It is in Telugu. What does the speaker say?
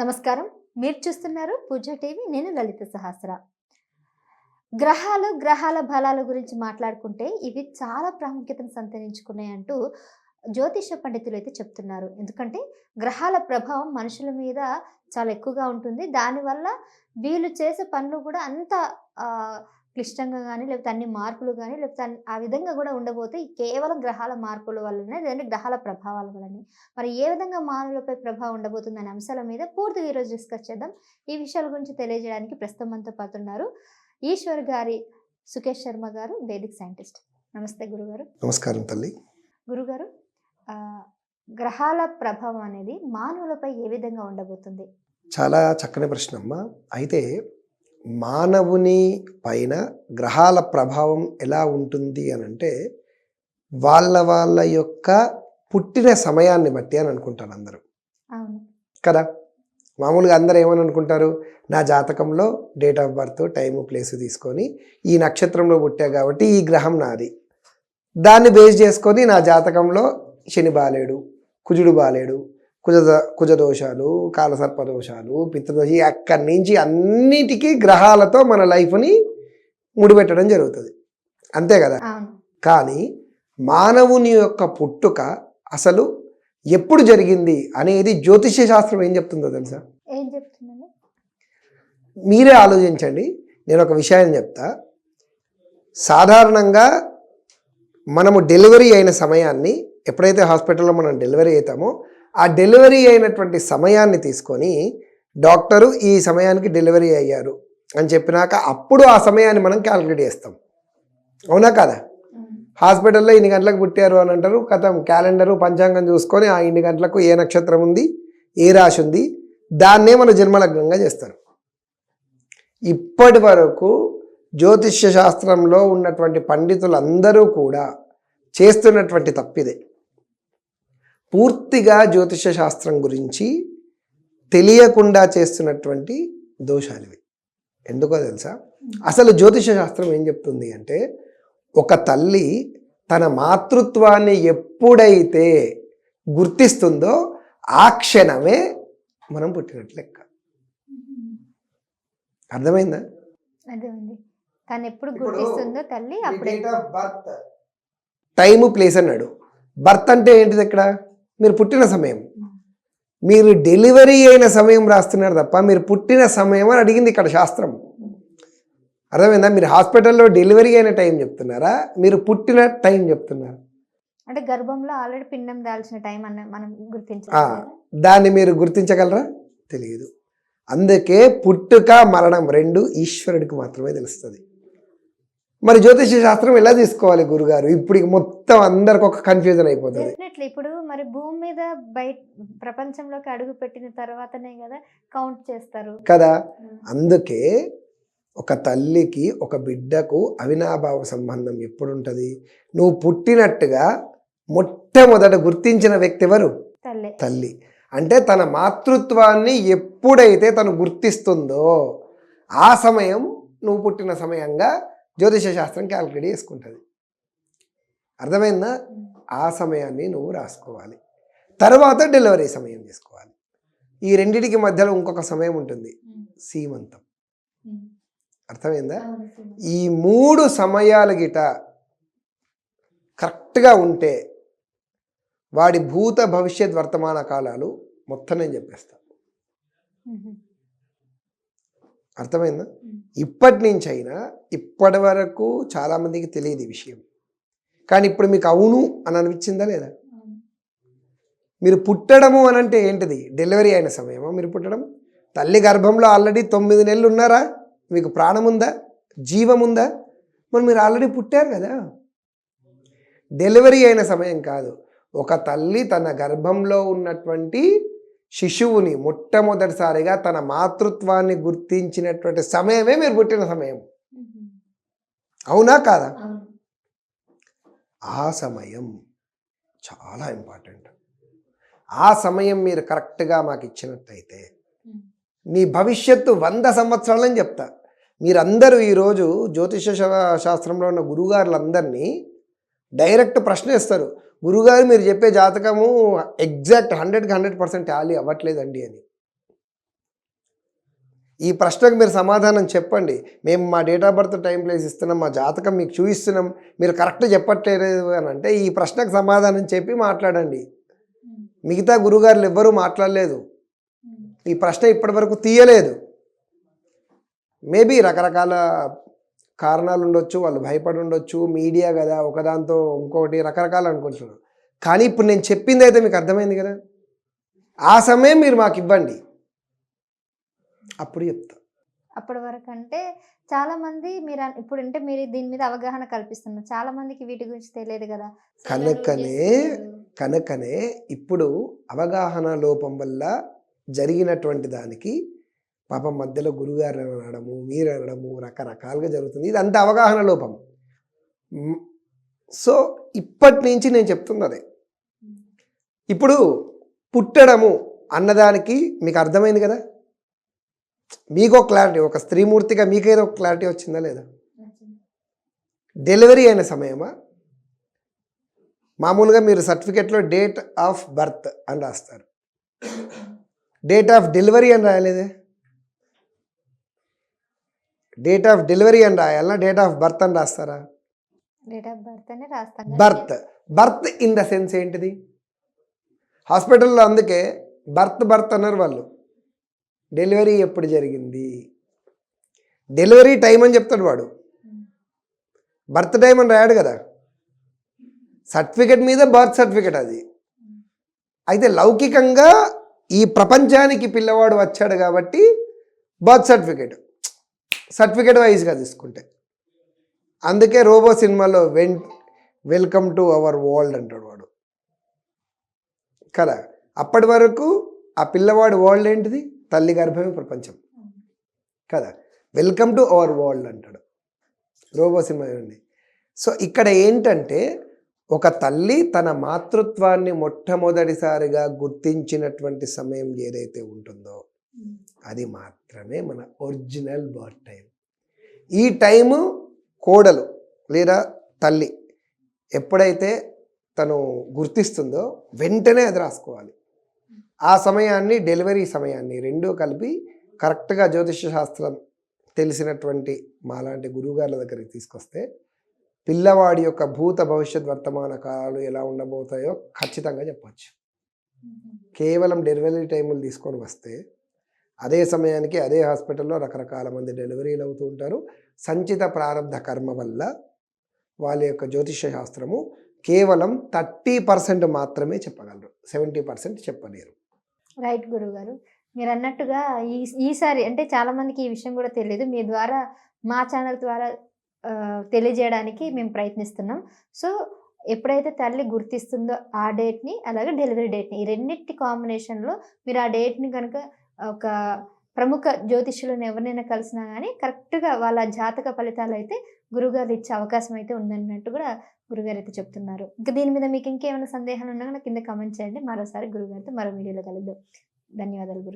నమస్కారం. మీరు చూస్తున్నారు పూజ టీవీ. నేను లలిత సహస్ర. గ్రహాలు గ్రహాల బలాల గురించి మాట్లాడుకుంటే ఇవి చాలా ప్రాముఖ్యతను సంతరించుకున్నాయి అంటూ జ్యోతిష పండితులు అయితే చెప్తున్నారు. ఎందుకంటే గ్రహాల ప్రభావం మనుషుల మీద చాలా ఎక్కువగా ఉంటుంది. దానివల్ల వీళ్ళు చేసే పనులు కూడా అంత క్లిష్టంగా కానీ లేకపోతే అన్ని మార్పులు కానీ లేకపోతే ఆ విధంగా కూడా ఉండబోతే కేవలం గ్రహాల మార్పుల వల్లనే లేదంటే గ్రహాల ప్రభావాల వల్లనే. మరి ఏ విధంగా మానవులపై ప్రభావం ఉండబోతుంది అనే అంశాల మీద పూర్తిగా ఈరోజు డిస్కస్ చేద్దాం. ఈ విషయాల గురించి తెలియజేయడానికి ప్రస్తుతం మనతో పాటు ఉన్నారు ఈశ్వర్ గారి సుకేష్ శర్మ గారు వేదిక్ సైంటిస్ట్. నమస్తే గురుగారు. నమస్కారం తల్లి. గురుగారు గ్రహాల ప్రభావం అనేది మానవులపై ఏ విధంగా ఉండబోతుంది? చాలా చక్కని ప్రశ్న అమ్మ అయితే మానవుని పైన గ్రహాల ప్రభావం ఎలా ఉంటుంది అని అంటే వాళ్ళ వాళ్ళ యొక్క పుట్టిన సమయాన్ని బట్టి అని అనుకుంటారు అందరూ. కదా? మామూలుగా అందరూ ఏమని అనుకుంటారు? నా జాతకంలో date of birth time place తీసుకొని ఈ నక్షత్రంలో పుట్టా కాబట్టి ఈ గ్రహం నాది. దాన్ని బేస్ చేసుకొని నా జాతకంలో శని బాలేడు కుజుడు బాలేడు కుజ కుజదోషాలు కాలసర్ప దోషాలు పితృదోషి అక్కడి నుంచి అన్నిటికీ గ్రహాలతో మన లైఫ్ని ముడిపెట్టడం జరుగుతుంది. అంతే కదా? కానీ మానవుని యొక్క పుట్టుక అసలు ఎప్పుడు జరిగింది అనేది జ్యోతిష్య శాస్త్రం ఏం చెప్తుందో తెలుసా? మీరే ఆలోచించండి. నేను ఒక విషయాన్ని చెప్తా. సాధారణంగా మనము డెలివరీ అయిన సమయాన్ని ఎప్పుడైతే హాస్పిటల్లో మనం డెలివరీ అవుతామో ఆ డెలివరీ అయినటువంటి సమయాన్ని తీసుకొని డాక్టరు ఈ సమయానికి డెలివరీ అయ్యారు అని చెప్పినాక అప్పుడు ఆ సమయాన్ని మనం క్యాలిక్యులేట్ చేస్తాం. అవునా కదా? హాస్పిటల్లో ఇన్ని గంటలకు పుట్టారు అని అంటారు. కథం క్యాలెండరు పంచాంగం చూసుకొని ఆ ఇన్ని గంటలకు ఏ నక్షత్రం ఉంది ఏ రాశి ఉంది దాన్నే మన జన్మలగ్నంగా చేస్తారు. ఇప్పటి వరకు జ్యోతిష్య శాస్త్రంలో ఉన్నటువంటి పండితులందరూ కూడా చేస్తున్నటువంటి తప్పిదే. పూర్తిగా జ్యోతిష్య శాస్త్రం గురించి తెలియకుండా చేస్తున్నటువంటి దోషాలు ఇవి ఎందుకో తెలుసా? అసలు జ్యోతిష శాస్త్రం ఏం చెప్తుంది అంటే ఒక తల్లి తన మాతృత్వాన్ని ఎప్పుడైతే గుర్తిస్తుందో ఆ క్షణమే మనం పుట్టినట్లు లెక్క. అర్థమైందా? ఉంది తను ఎప్పుడు గుర్తిస్తుందో తల్లి అప్పుడే. టైము ప్లేస్ అన్నాడు. బర్త్ అంటే ఏంటిది ఇక్కడ మీరు పుట్టిన సమయం. మీరు డెలివరీ అయిన సమయం రాస్తున్నారు తప్ప మీరు పుట్టిన సమయం అని అడిగింది ఇక్కడ శాస్త్రం. అర్థమైందా? మీరు హాస్పిటల్లో డెలివరీ అయిన టైం చెప్తున్నారా? మీరు పుట్టిన టైం చెప్తున్నారు. అంటే గర్భంలో ఆల్రెడీ పిండం దాల్చిన టైం అన్న మనం గుర్తించాలి దాన్ని మీరు గుర్తించగలరా? తెలియదు. అందుకే పుట్టుక మరణం రెండు ఈశ్వరుడికి మాత్రమే తెలుస్తుంది. మరి జ్యోతిష శాస్త్రం ఎలా తీసుకోవాలి గురుగారు? ఇప్పుడు మొత్తం అందరికి ఒక కన్ఫ్యూజన్ అయిపోతుంది. ఇప్పుడు మరి భూమి మీద బయట ప్రపంచంలోకి అడుగు పెట్టిన తర్వాతనే కదా కౌంట్ చేస్తారు. కదా? అందుకే ఒక తల్లికి ఒక బిడ్డకు అవినాభావ సంబంధం ఎప్పుడు ఉంటుంది నువ్వు పుట్టినట్టుగా మొట్టమొదట గుర్తించిన వ్యక్తి ఎవరు? తల్లి. అంటే తన మాతృత్వాన్ని ఎప్పుడైతే తను గుర్తిస్తుందో ఆ సమయం నువ్వు పుట్టిన సమయంగా జ్యోతిష శాస్త్రం క్యాలిక్యులేట్ చేసుకుంటుంది. అర్థమైందా? ఆ సమయాన్ని నువ్వు రాసుకోవాలి. తర్వాత డెలివరీ సమయం చేసుకోవాలి. ఈ రెండిటికి మధ్యలో ఇంకొక సమయం ఉంటుంది. సీమంతం. అర్థమైందా? ఈ మూడు సమయాల గిట కరెక్ట్గా ఉంటే వాడి భూత భవిష్యత్ వర్తమాన కాలాలు మొత్తం నేను చెప్పేస్తా. అర్థమైందా? ఇప్పటి నుంచి అయినా ఇప్పటి వరకు చాలామందికి తెలియదు ఈ విషయం. కానీ ఇప్పుడు మీకు అవును అని అనిపించిందా లేదా మీరు పుట్టడము అని అంటే ఏంటిది? డెలివరీ అయిన సమయమా మీరు పుట్టడం? తల్లి గర్భంలో ఆల్రెడీ తొమ్మిది నెలలు ఉన్నారా? మీకు ప్రాణం ఉందా? జీవం ఉందా? మరి మీరు ఆల్రెడీ పుట్టారు కదా. డెలివరీ అయిన సమయం కాదు. ఒక తల్లి తన గర్భంలో ఉన్నటువంటి శిశువుని మొట్టమొదటిసారిగా తన మాతృత్వాన్ని గుర్తించినటువంటి సమయమే మీరు పుట్టిన సమయం. అవునా కాదా? ఆ సమయం చాలా ఇంపార్టెంట్. ఆ సమయం మీరు కరెక్ట్గా మాకు ఇచ్చినట్టయితే మీ భవిష్యత్తు వంద సంవత్సరాలని చెప్తా. మీరందరూ ఈరోజు జ్యోతిష శాస్త్రంలో ఉన్న గురుగారులందరినీ డైరెక్ట్ ప్రశ్న ఇస్తారు. గురుగారు మీరు చెప్పే జాతకము ఎగ్జాక్ట్ హండ్రెడ్కి హండ్రెడ్ పర్సెంట్ టాలీ అవ్వట్లేదండి అని. ఈ ప్రశ్నకు మీరు సమాధానం చెప్పండి. మేము మా date of birth time place ఇస్తున్నాం మా జాతకం మీకు చూపిస్తున్నాం మీరు కరెక్ట్ చెప్పట్లేదు అని అంటే ఈ ప్రశ్నకు సమాధానం చెప్పి మాట్లాడండి. మిగతా గురుగారులు ఎవ్వరూ మాట్లాడలేదు. ఈ ప్రశ్న ఇప్పటివరకు తీయలేదు. మేబీ రకరకాల కారణాలు ఉండొచ్చు వాళ్ళు భయపడి ఉండొచ్చు మీడియా కదా ఒకదాంతో ఇంకొకటి రకరకాలు అనుకుంటున్నారు. కానీ ఇప్పుడు నేను చెప్పింది అయితే మీకు అర్థమైంది కదా? ఆ సమయం మీరు మాకు ఇవ్వండి. అప్పుడు చెప్తా. అప్పటి వరకు అంటే చాలా మంది మీరు ఇప్పుడు అంటే మీరు దీని మీద అవగాహన కల్పిస్తున్నారు. చాలా మందికి వీటి గురించి తెలియదు కదా? కనుకనే. కనుకనే ఇప్పుడు అవగాహన లోపం వల్ల జరిగినటువంటి దానికి పాపం మధ్యలో గురుగారు అనడము మీరు అనడము రకరకాలుగా జరుగుతుంది. ఇది అంత అవగాహన లోపం. సో ఇప్పటి నుంచి నేను చెప్తున్నదే. ఇప్పుడు పుట్టడము అన్నదానికి మీకు అర్థమైంది కదా? మీకు ఒక క్లారిటీ ఒక స్త్రీమూర్తిగా మీకేదో ఒక క్లారిటీ వచ్చిందా లేదా? డెలివరీ అయిన సమయమా? మామూలుగా మీరు సర్టిఫికెట్లో డేట్ ఆఫ్ బర్త్ అని రాస్తారు. డేట్ ఆఫ్ డెలివరీ అని రాయలేదే? డేట్ ఆఫ్ డెలివరీ అని రాయాలన్నా డేట్ ఆఫ్ బర్త్ అని రాస్తారా? డేట్ ఆఫ్ బర్త్ అనే. Birth birth in the sense ఏంటిది? హాస్పిటల్లో అందుకే బర్త్ బర్త్ అన్నారు వాళ్ళు. డెలివరీ ఎప్పుడు జరిగింది? డెలివరీ టైం అని చెప్తాడు వాడు. బర్త్ టైం అని రాయాడు కదా. సర్టిఫికెట్ మీద బర్త్ సర్టిఫికెట్ అది. అయితే లౌకికంగా ఈ ప్రపంచానికి పిల్లవాడు వచ్చాడు కాబట్టి బర్త్ సర్టిఫికెట్ సర్టిఫికేట్ వైజ్గా తీసుకుంటే. అందుకే రోబో సినిమాలో when welcome to our world అంటాడు వాడు. కదా? అప్పటి వరకు ఆ పిల్లవాడు వరల్డ్ ఏంటిది? తల్లి గర్భమే ప్రపంచం. కదా? వెల్కమ్ టు అవర్ వరల్డ్ అంటాడు. రోబో సినిమా చూడండి. సో ఇక్కడ ఏంటంటే ఒక తల్లి తన మాతృత్వాన్ని మొట్టమొదటిసారిగా గుర్తించినటువంటి సమయం ఏదైతే ఉంటుందో అది మాత్రమే మన ఒరిజినల్ బర్త్ టైం ఈ టైము కోడలు లేదా తల్లి ఎప్పుడైతే తను గుర్తిస్తుందో వెంటనే అది రాసుకోవాలి. ఆ సమయాన్ని డెలివరీ సమయాన్ని రెండూ కలిపి కరెక్ట్గా జ్యోతిష శాస్త్రం తెలిసినటువంటి మాలాంటి గురువుగారుల దగ్గరికి తీసుకొస్తే పిల్లవాడి యొక్క భూత భవిష్యత్ వర్తమాన కాలాలు ఎలా ఉండబోతాయో ఖచ్చితంగా చెప్పచ్చు. కేవలం డెలివరీ టైములు తీసుకొని వస్తే అదే సమయానికి అదే హాస్పిటల్లో రకరకాల మంది డెలివరీలు అవుతూ ఉంటారు. సంచిత ప్రారంభ కర్మ వల్ల వాళ్ళ యొక్క జ్యోతిష శాస్త్రము కేవలం థర్టీ పర్సెంట్ మాత్రమే చెప్పగలరు. సెవెంటీ పర్సెంట్ చెప్పలేరు. రైట్ గురువు గారు మీరు అన్నట్టుగా ఈ ఈసారి అంటే చాలామందికి ఈ విషయం కూడా తెలియదు మీ ద్వారా మా ఛానల్ ద్వారా తెలియజేయడానికి మేము ప్రయత్నిస్తున్నాం. సో ఎప్పుడైతే తల్లి గుర్తిస్తుందో ఆ డేట్ని అలాగే డెలివరీ డేట్ని ఈ రెండింటి కాంబినేషన్లో మీరు ఆ డేట్ని కనుక ఒక ప్రముఖ జ్యోతిష్యులను ఎవరినైనా కలిసినా కానీ కరెక్ట్గా వాళ్ళ జాతక ఫలితాలు అయితే గురుగారు ఇచ్చే అవకాశం అయితే ఉందన్నట్టు కూడా గురుగారు అయితే చెప్తున్నారు. ఇంకా దీని మీద మీకు ఇంకేమైనా సందేహాలు ఉన్నా కూడా కింద కమెంట్ చేయండి. మరోసారి గురుగారితో మరో వీడియోలో కలుద్దాం. ధన్యవాదాలు గురు